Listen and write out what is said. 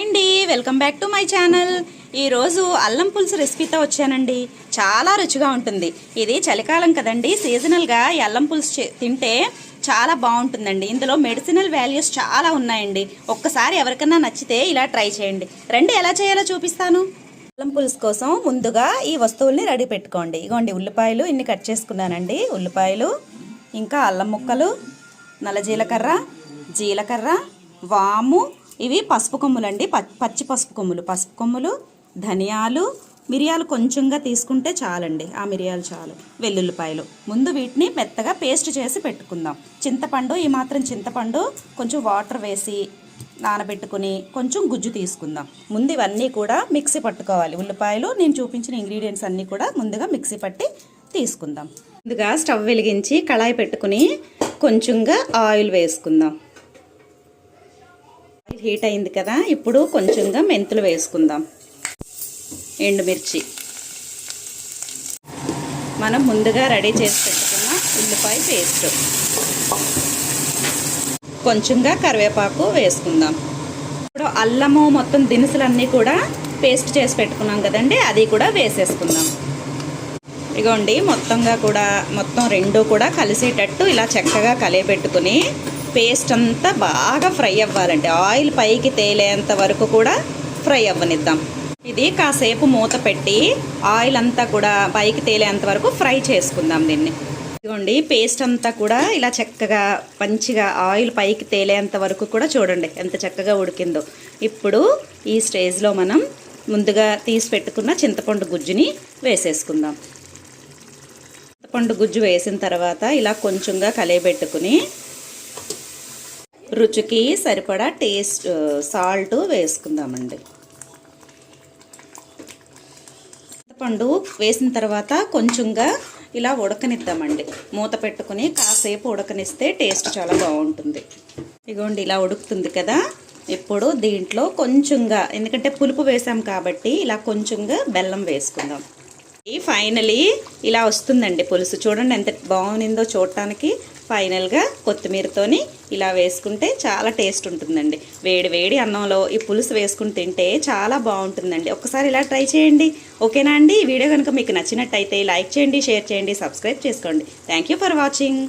Hi అండి welcome back to my channel. ఈరోజు అల్లం పులుసు రెసిపీతో వచ్చానండి. చాలా రుచిగా ఉంటుంది. ఇది చలికాలం కదండి సీజనల్గా ఈ అల్లం పులుసు తింటే చాలా బాగుంటుందండి. ఇందులో మెడిసినల్ వాల్యూస్ చాలా ఉన్నాయండి. ఒక్కసారి ఎవరికన్నా నచ్చితే ఇలా ట్రై చేయండి. రండి ఎలా చేయాలో చూపిస్తాను. అల్లం పులుసు కోసం ముందుగా ఈ వస్తువుల్ని రెడీ పెట్టుకోండి. ఇగోండి ఉల్లిపాయలు ఇన్ని కట్ చేసుకున్నానండి. ఉల్లిపాయలు ఇంకా అల్లం ముక్కలు నల్ల జీలకర్ర జీలకర్ర వాము ఇవి పసుపు కొమ్ములండి. ప- పచ్చి పసుపు కొమ్ములు. పసుపు కొమ్ములు ధనియాలు మిరియాలు కొంచెంగా తీసుకుంటే చాలండి. ఆ మిరియాలు చాలు. వెల్లుల్లిపాయలు. ముందు వీటిని మెత్తగా పేస్ట్ చేసి పెట్టుకుందాం. చింతపండు ఈ మాత్రం చింతపండు కొంచెం వాటర్ వేసి నానబెట్టుకుని కొంచెం గుజ్జు తీసుకుందాం. ముందు ఇవన్నీ కూడా మిక్సీ పట్టుకోవాలి. ఉల్లిపాయలు నేను చూపించిన ఇంగ్రీడియంట్స్ అన్నీ కూడా ముందుగా మిక్సీ పట్టి తీసుకుందాం. ముందుగా స్టవ్ వెలిగించి కళాయి పెట్టుకుని కొంచెంగా ఆయిల్ వేసుకుందాం. హీట్ అయింది కదా ఇప్పుడు కొంచెంగా మెంతులు వేసుకుందాం. ఎండుమిర్చి. మనం ముందుగా రెడీ చేసి పెట్టుకున్న ఉల్లిపాయ పేస్ట్. కొంచెంగా కరివేపాకు వేసుకుందాం. ఇప్పుడు అల్లము మొత్తం దినుసులన్నీ కూడా పేస్ట్ చేసి పెట్టుకున్నాం కదండి అది కూడా వేసేసుకుందాం. ఇగోండి మొత్తంగా కూడా మొత్తం రెండు కూడా కలిసేటట్టు ఇలా చక్కగా కలియబెట్టుకుని పేస్ట్ అంతా బాగా ఫ్రై అవ్వాలండి. ఆయిల్ పైకి తేలేంత వరకు కూడా ఫ్రై అవ్వనిద్దాం. ఇది కాసేపు మూత పెట్టి ఆయిల్ అంతా కూడా పైకి తేలేంత వరకు ఫ్రై చేసుకుందాం దీన్ని. ఇదిగోండి పేస్ట్ అంతా కూడా ఇలా చక్కగా మంచిగా ఆయిల్ పైకి తేలేంత వరకు కూడా చూడండి ఎంత చక్కగా ఉడికిందో. ఇప్పుడు ఈ స్టేజ్లో మనం ముందుగా తీసి పెట్టుకున్న చింతపండు గుజ్జుని వేసేసుకుందాం. చింతపండు గుజ్జు వేసిన తర్వాత ఇలా కొంచెంగా కలయబెట్టుకుని రుచికి సరిపడా టేస్ట్ సాల్ట్ వేసుకుందామండి. పండు వేసిన తర్వాత కొంచెంగా ఇలా ఉడకనిద్దామండి. మూత పెట్టుకుని కాసేపు ఉడకనిస్తే టేస్ట్ చాలా బాగుంటుంది. ఇగోండి ఇలా ఉడుకుతుంది కదా. ఇప్పుడు దీంట్లో కొంచెంగా ఎందుకంటే పులుపు వేసాం కాబట్టి ఇలా కొంచెంగా బెల్లం వేసుకుందాం. ఈ ఫైనలీ ఇలా వస్తుందండి పులుసు. చూడండి ఎంత బాగుందో చూడటానికి. ఫైనల్గా కొత్తిమీరతోని ఇలా వేసుకుంటే చాలా టేస్ట్ ఉంటుందండి. వేడి వేడి అన్నంలో ఈ పులుసు వేసుకుని తింటే చాలా బాగుంటుందండి. ఒక్కసారి ఇలా ట్రై చేయండి. ఓకేనా అండి? ఈ వీడియో కనుక మీకు నచ్చినట్టయితే లైక్ చేయండి షేర్ చేయండి సబ్స్క్రైబ్ చేసుకోండి. Thank you for watching.